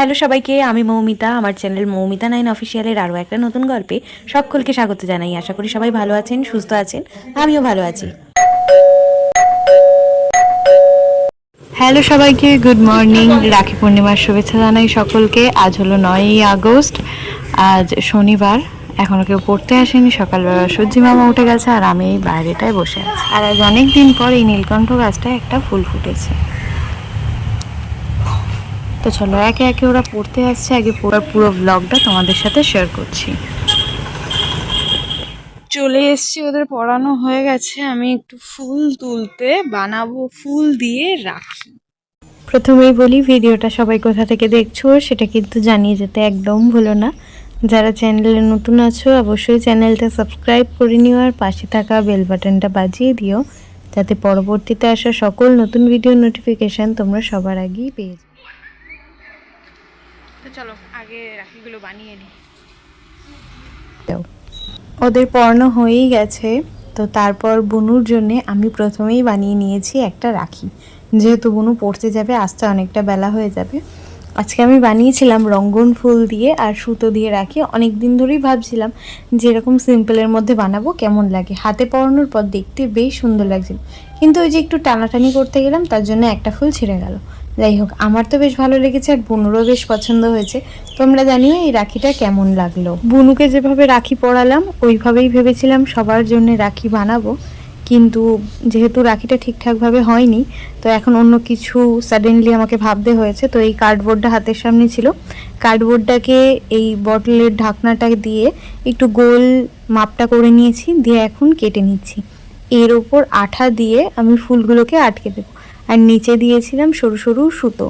Hello সবাইকে, আমি মৌমিতা, আমার চ্যানেল মৌমিতা নাইন অফিসিয়ালের আরও একটা নতুন গল্পে সকলকে স্বাগত জানাই। আশা করি সবাই ভালো আছেন, সুস্থ আছেন, আমিও ভালো আছি। হ্যালো সবাইকে, গুড মর্নিং, রাখি পূর্ণিমার শুভেচ্ছা জানাই সকলকে। আজ হলো নয়ই আগস্ট, আজ শনিবার, এখনও কেউ পড়তে আসেনি, সকালবেলা সূর্যি মামা উঠে গেছে আর আমি এই বাইরেটায় বসে আছি। আর আজ অনেক দিন পর এই নীলকণ্ঠ গাছটায় একটা ফুল ফুটেছে। তো চলো, একে একে ওরা পড়তে আসছে, আগে পুরো পুরো ব্লগটা তোমাদের সাথে শেয়ার করছি। চলে এসছি, ওদের পড়ানো হয়ে গেছে, আমি একটু ফুল তুলতে বানাবো, ফুল দিয়ে রাখি। প্রথমেই বলি, ভিডিওটা সবাই কোথা থেকে দেখছ, সেটা কিন্তু জানিয়ে যেতে একদম ভুলো না। যারা চ্যানেলে নতুন আছো, অবশ্যই চ্যানেলটা সাবস্ক্রাইব করে নিও আর পাশে থাকা বেল বাটনটা বাজিয়ে দিও, যাতে পরবর্তীতে আসা সকল নতুন ভিডিও নোটিফিকেশান তোমরা সবার আগেই পেয়ে যাও। তো চলো, আগে রাখিগুলো বানিয়ে নিই ওদের পড়ানো হয়েই গেছে, তো তারপর বুনুর জন্যে আমি প্রথমেই বানিয়ে নিয়েছি একটা রাখি। যেহেতু বুনু পড়তে যাবে আসতে অনেকটা বেলা হয়ে যাবে। আজকে আমি বানিয়েছিলাম রঙ্গন ফুল দিয়ে আর সুতো দিয়ে রাখি। অনেক দিন ধরেই ভাবছিলাম যে এরকম সিম্পলের মধ্যে বানাবো, কেমন লাগে। হাতে পরানোর পর দেখতে বেশ সুন্দর লাগছিল। কিন্তু ওই যে একটু টানাটানি করতে গেলাম, তার জন্য একটা ফুল ছিঁড়ে গেল। যাই হোক, আমার তো বেশ ভালো লেগেছে আর বুনুরও বেশ পছন্দ হয়েছে। তোমরা জানিও এই রাখিটা কেমন লাগল। বুনুকে যেভাবে রাখি পড়ালাম ওইভাবেই ভেবেছিলাম সবার জন্য রাখি বানাবো। কিন্তু যেহেতু রাখিটা ঠিকঠাকভাবে হয়নি, তো এখন অন্য কিছু সাডেনলি আমাকে ভাবতে হয়েছে। তো এই কার্ডবোর্ডটা হাতের সামনে ছিল। কার্ডবোর্ডটাকে এই বটলের ঢাকনাটা দিয়ে একটু গোল মাপটা করে নিয়েছি, দিয়ে এখন কেটে নিচ্ছি। এর ওপর আঠা দিয়ে আমি ফুলগুলোকে আটকে দেবো। আর নিচে দিয়েছিলাম সরু সরু সুতো।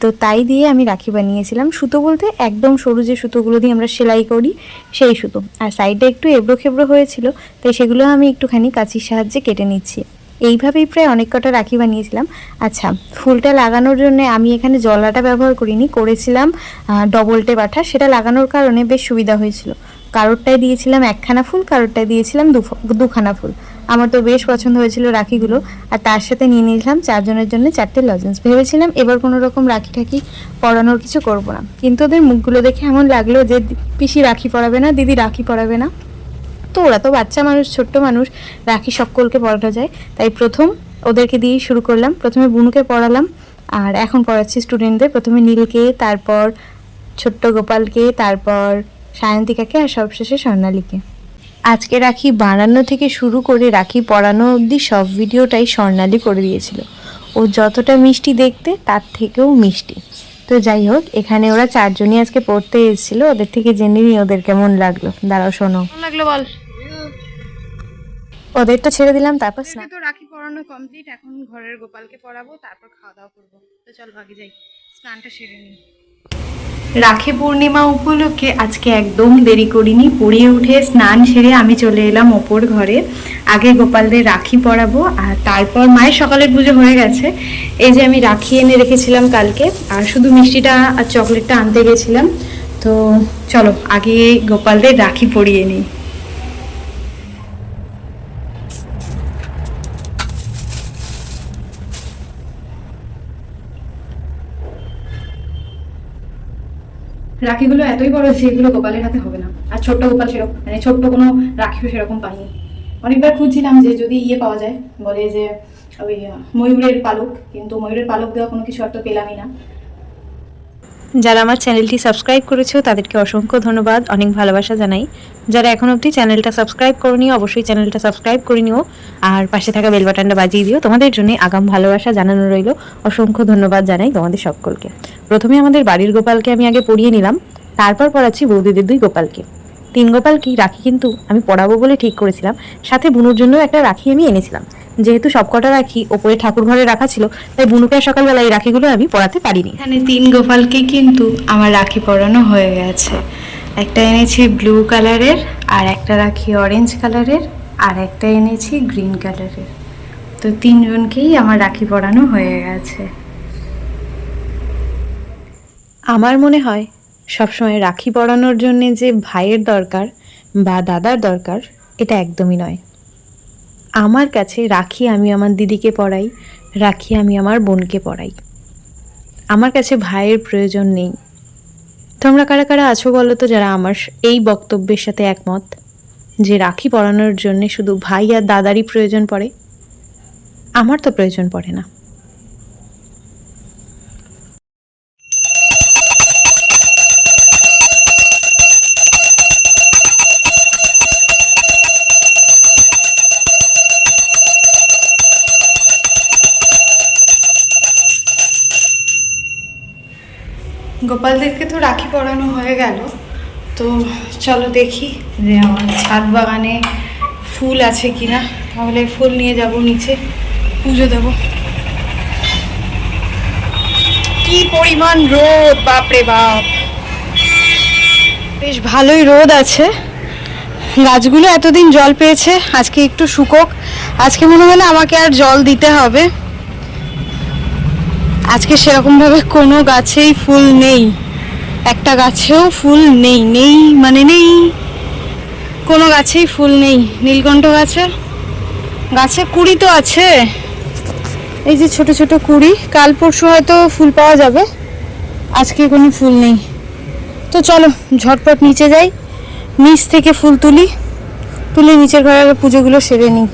তো তাই দিয়ে আমি রাখি বানিয়েছিলাম। সুতো বলতে একদম সরু যে সুতোগুলো দিয়ে আমরা সেলাই করি, সেই সুতো। আর সাইডে একটু এবড়ো খেবড়ো হয়েছিল, তাই সেগুলো আমি একটুখানি কাঁচির সাহায্যে কেটে নিচ্ছি। এইভাবেই প্রায় অনেক কটা রাখি বানিয়েছিলাম। আচ্ছা ফুলটা লাগানোর জন্য আমি এখানে জলাটা ব্যবহার করিনি, করেছিলাম ডবল টেপ আঠা সেটা লাগানোর কারণে বেশ সুবিধা হয়েছিল। কারোরটায় দিয়েছিলাম একখানা ফুল কারোরটায় দিয়েছিলাম দুখানা ফুল। আমার তো বেশ পছন্দ হয়েছিল রাখিগুলো, আর তার সাথে নিয়ে নিয়েছিলাম চারজনের জন্য চারটে লজেন্স। ভেবেছিলাম এবার কোনো রকম রাখি ঠাকি পরানোর কিছু করব না। কিন্তু ওদের মুখগুলো দেখে এমন লাগল যে পিসি রাখি পরাবে না, দিদি রাখি পরাবে না। তো ওরা তো বাচ্চা মানুষ, ছোট্ট মানুষ, রাখি সকলকে পড়ানো যায়। তাই প্রথম ওদেরকে দিয়েই শুরু করলাম। প্রথমে বুনুকে পড়ালাম আর এখন পড়াচ্ছি স্টুডেন্টদের প্রথমে নীলকে, তারপর ছোট্ট গোপালকে, তারপর সায়ন্তিকাকে আর সবশেষে স্বর্ণালীকে। আজকে রাখি বানানো থেকে শুরু করে রাখি পরানো অবধি সব ভিডিওটাই স্বর্ণালী করে দিয়েছিল। ও যতটা মিষ্টি দেখতে তার থেকেও মিষ্টি। তো যাই হোক এখানে ওরা চারজনই আজকে পড়তে এসেছিল ওদের থেকে জেনে নিই ওদের কেমন লাগল। দাঁড়াও শোনো। লাগল বল? ওদেরটা ছেড়ে দিলাম তারপর স্নান তো রাখি পড়ানো কমপ্লিট এখন ঘরের গোপালকে পড়াবো তারপর খাওয়া দাওয়া করব। তো চলো আগে যাই স্নানটা সেরে নিই। রাখি পূর্ণিমা উপলক্ষে আজকে একদম দেরি করিনি, পড়িয়ে উঠে স্নান সেরে আমি চলে এলাম ওপর ঘরে। আগে গোপালদের রাখি পরাবো, আর তারপর মায়ের সকালের পুজো হয়ে গেছে। এই যে আমি রাখি এনে রেখেছিলাম কালকে, আর শুধু মিষ্টিটা আর চকলেটটা আনতে গেছিলাম। তো চলো, আগে গোপালদের রাখি পরিয়ে নিই। রাখিগুলো এতই বড় যে এগুলো গোপালের হাতে হবে না। আর ছোট্ট গোপাল সেরকম মানে ছোট্ট কোনো রাখিও সেরকম পাইনি অনেকবার খুঁজছিলাম যে যদি ইয়ে পাওয়া যায়, বলে যে ওই ময়ূরের পালক, কিন্তু ময়ূরের পালক দেওয়া কোনো কিছু তো পেলামই না। যারা আমার চ্যানেলটি সাবস্ক্রাইব করেছ, তাদেরকে অসংখ্য ধন্যবাদ, অনেক ভালোবাসা জানাই। যারা এখন অবধি চ্যানেলটা সাবস্ক্রাইব করনি, অবশ্যই চ্যানেলটা সাবস্ক্রাইব করে নিও, আর পাশে থাকা বেল বাটনটা বাজিয়ে দিও। তোমাদের জন্য আগাম ভালোবাসা জানানো রইল। অসংখ্য ধন্যবাদ জানাই তোমাদের সকলকে। প্রথমে আমাদের বাড়ির গোপালকে আমি আগে পড়িয়ে নিলাম, তারপর পড়াচ্ছি বৌদিদের দুই গোপালকে। তিন গোপাল কি, রাখি কিন্তু আমি পড়াবো বলে ঠিক করেছিলাম, সাথে বুনুর জন্য একটা রাখি আমি এনেছিলাম। যেহেতু সবকটা রাখি ওপরে ঠাকুর ঘরে রাখা ছিল তাই বুনুকে সকালবেলা এই রাখিগুলো আমি পড়াতে পারিনি। এখানে তিন গোপালকে কিন্তু আমার রাখি পরানো হয়ে গেছে। একটা এনেছি ব্লু কালারের আর একটা রাখি অরেঞ্জ কালারের আর একটা এনেছি গ্রিন কালারের। তো তিনজনকেই আমার রাখি পরানো হয়ে গেছে। আমার মনে হয় সবসময় রাখি পরানোর জন্যে যে ভাইয়ের দরকার বা দাদার দরকার এটা একদমই নয়। আমার কাছে রাখি আমি আমার দিদিকে পড়াই, রাখি আমি আমার বোনকে পড়াই। আমার কাছে ভাইয়ের প্রয়োজন নেই। তোমরা কারা কারা আছো বলো তো যারা আমার এই বক্তব্যের সাথে একমত? যে রাখি পড়ানোর জন্যে শুধু ভাই আর দাদারই প্রয়োজন পড়ে? আমার তো প্রয়োজন পড়ে না। গোপালদেরকে তো রাখি পরানো হয়ে গেল। তো চলো দেখি, যে আমার ছাদ বাগানে ফুল আছে কিনা। তাহলে ফুল নিয়ে যাব নিচে, পুজো দেব। কি পরিমাণ রোদ, বাপরে বাপ! বেশ ভালোই রোদ আছে। গাছগুলো এতদিন জল পেয়েছে, আজকে একটু শুকোক। আজকে মনে হলো আমাকে আর জল দিতে হবে। আজকে সেরকমভাবে কোনো গাছেই ফুল নেই। একটা গাছেও ফুল নেই নেই মানে নেই। কোনো গাছেই ফুল নেই। নীলকণ্ঠ গাছে গাছে কুড়ি তো আছে। এই যে ছোট ছোট কুড়ি, কাল পরশু হয়তো ফুল পাওয়া যাবে। আজকে কোনো ফুল নেই। তো চলো, ঝটপট নিচে যাই। নিচ থেকে ফুল তুলি। তুলে নিচের ঘরের পুজোগুলো সেরে নিই।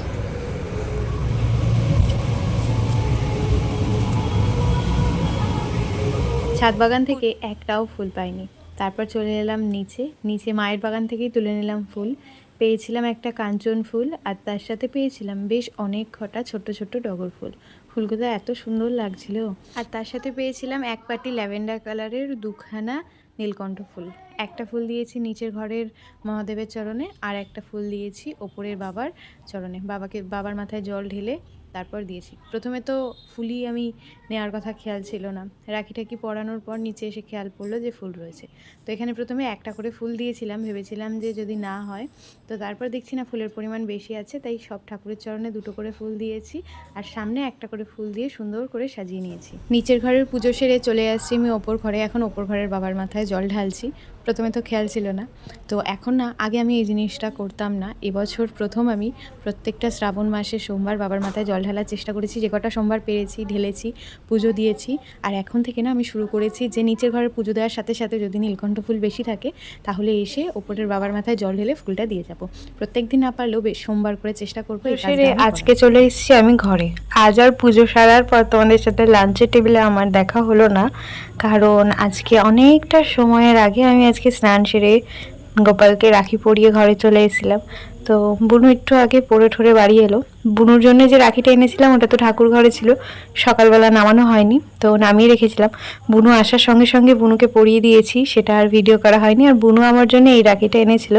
ছাদ বাগান থেকে একটাও ফুল পাইনি। তারপর চলে এলাম নিচে। নিচে মায়ের বাগান থেকেই তুলে নিলাম ফুল। পেয়েছিলাম একটা কাঞ্চন ফুল আর তার সাথে পেয়েছিলাম বেশ অনেক কটা ছোট ছোট ডগর ফুল। ফুলগুলো এত সুন্দর লাগছিল। আর তার সাথে পেয়েছিলাম এক পাটি ল্যাভেন্ডার কালারের দুখানা নীলকণ্ঠ ফুল। একটা ফুল দিয়েছি নিচের ঘরের মহাদেবের চরণে আর একটা ফুল দিয়েছি ওপরের বাবার চরণে। বাবাকে, বাবার মাথায় জল ঢেলে তারপর দিয়েছি। প্রথমে তো ফুলই আমি নেওয়ার কথা খেয়াল ছিল না। রাখি টাকি পরানোর পর নিচে এসে খেয়াল পড়ল যে ফুল রয়েছে। তো এখানে প্রথমে একটা করে ফুল দিয়েছিলাম, ভেবেছিলাম যে যদি না হয়, তো তারপর দেখছি না ফুলের পরিমাণ বেশি আছে, তাই সব ঠাকুরের চরণে দুটো করে ফুল দিয়েছি আর সামনে একটা করে ফুল দিয়ে সুন্দর করে সাজিয়ে নিয়েছি। নিচের ঘরের পুজো সেরে চলে আসছি আমি ওপর ঘরে। এখন ওপর ঘরের বাবার মাথায় জল ঢালছি। প্রথমে তো খেয়াল ছিল না। তো এখন না আগে আমি এই জিনিসটা করতাম না। এবছর প্রথম আমি প্রত্যেকটা শ্রাবণ মাসে সোমবার বাবার মাথায় জল ঢালার চেষ্টা করেছি। যে কটা সোমবার পেরেছি ঢেলেছি পুজো দিয়েছি। আর এখন থেকে না আমি শুরু করেছি যে নিচের ঘরের পুজো দেওয়ার সাথে সাথে যদি নীলকণ্ঠ ফুল বেশি থাকে তাহলে এসে ওপরের বাবার মাথায় জল ঢেলে ফুলটা দিয়ে যাব। প্রত্যেক দিন না পারলেও বেশ সোমবার করে চেষ্টা করব। আজকে চলে এসেছি আমি ঘরে। আজ আর পুজো সারার পর তোমাদের সাথে লাঞ্চের টেবিলে আমার দেখা হলো না। কারণ আজকে অনেকটা সময়ের আগে আমি আজকে স্নান সেরে গোপালকে রাখি পরিয়ে ঘরে চলে এসেছিলাম। তো বুনু একটু আগে পরে ঠরে বাড়ি এলো। বুনুর জন্য যে রাখিটা এনেছিলাম ওটা তো ঠাকুর ঘরে ছিল, সকালবেলা নামানো হয়নি, তো নামিয়ে রেখেছিলাম। বুনু আসার সঙ্গে সঙ্গে বুনুকে পরিয়ে দিয়েছি, সেটা আর ভিডিও করা হয়নি। আর বুনু আমার জন্য এই রাখিটা এনেছিল,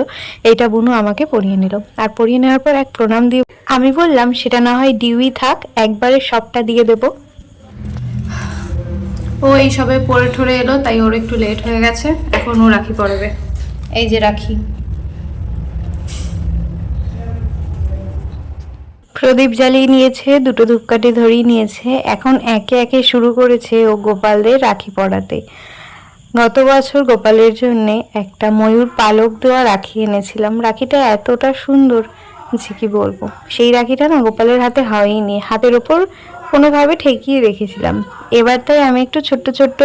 এইটা বুনু আমাকে পরিয়ে নিল। আর পরিয়ে নেওয়ার পর এক প্রণাম দিয়ে আমি বললাম, সেটা না হয় ডিউই থাক, একবারে সবটা দিয়ে দেবো। ও এই সবে পরে ঠরে এলো, তাই ওর একটু লেট হয়ে গেছে। এখন ও রাখি পড়বে। এই যে রাখি। প্রদীপ জ্বালিয়ে নিয়েছে, দুটো ধূপকাঠি ধরিয়ে নিয়েছে। এখন একে একে শুরু করেছে ও গোপালদের রাখি পড়াতে। গত বছর গোপালের জন্য একটা ময়ূর পালক দেওয়া রাখি এনেছিলাম। রাখিটা এতটা সুন্দর, যে কি বলব? সেই রাখিটা না গোপালের হাতে হয়নি। হাতের ওপর কোনোভাবে ঠেকিয়ে রেখেছিলাম। এবার তাই আমি একটু ছোট্ট ছোট্ট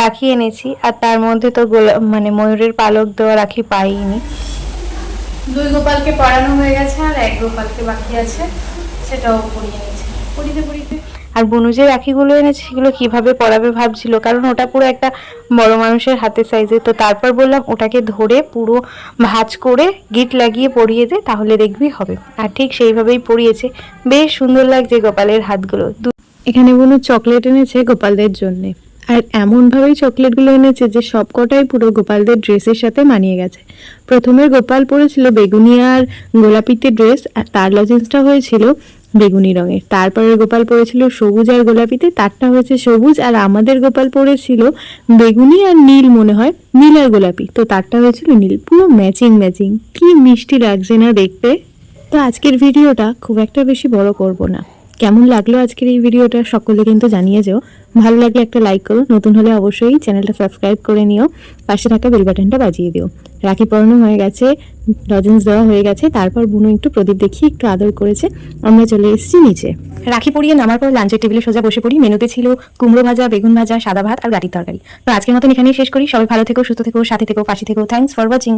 রাখি এনেছি, আর তার মধ্যে তো গোলা মানে ময়ূরের পালক দেওয়া রাখি পাইনি। দুই গোপালকে পড়ানো হয়ে গেছে আর এক গোপালকে বাকি আছে, সেটাও পড়িয়ে নিয়েছে। পড়িতে পড়িতে আর বনু যে রাখিগুলো এনেছে, সেগুলো কীভাবে পরাবে ভাবছিল। কারণ ওটা পুরো একটা বড় মানুষের হাতের সাইজে তো তারপর বললাম, ওটাকে ধরে পুরো ভাঁজ করে গিট লাগিয়ে পরিয়ে দে, তাহলে দেখবি হবে। আর ঠিক সেইভাবেই পরিয়েছে। বেশ সুন্দর লাগছে গোপালের হাতগুলো। এখানে বনু চকলেট এনেছে গোপালদের জন্যে। আর এমনভাবেই চকলেটগুলো এনেছে যে সবকটাই পুরো গোপালদের ড্রেসের সাথে মানিয়ে গেছে। প্রথমের গোপাল পরেছিল বেগুনি আর গোলাপিতে ড্রেস আর তার লজেন্সটা হয়েছিল বেগুনি রঙের। তারপরে গোপাল পরেছিল সবুজ আর গোলাপিতে। তারটা হয়েছে সবুজ আর আমাদের গোপাল পরেছিল বেগুনি আর নীল মনে হয়, নীল আর গোলাপি। তো তারটা হয়েছিল নীল, পুরো ম্যাচিং ম্যাচিং। কি মিষ্টি লাগছে না দেখতে। তো আজকের ভিডিওটা খুব একটা বেশি বড় করব না। কেমন লাগল আজকের এই ভিডিওটা সকলে কিন্তু জানিয়ে যেও। ভালো লাগলে একটা লাইক করো। নতুন হলে অবশ্যই চ্যানেলটা সাবস্ক্রাইব করে নিও। পাশে থাকা বেল বাটনটা বাজিয়ে দিও। রাখি পরানো হয়ে গেছে লজেন্স দেওয়া হয়ে গেছে। তারপর বুনু একটু প্রদীপ দেখিয়ে একটু আদর করেছে। আমরা চলে এসেছি নিচে। রাখি পরিয়ে নামার পর লাঞ্চের টেবিলে সোজা বসে পড়ি। মেনুতে ছিল কুমড়ো ভাজা, বেগুন ভাজা, সাদা ভাত আর গাটির তরকারি। তো আজকের মতন এখানেই শেষ করি। সবাই ভালো থেকো, সুস্থ থেকো, সাথে থেকো, পাশে থেকো। Thanks for watching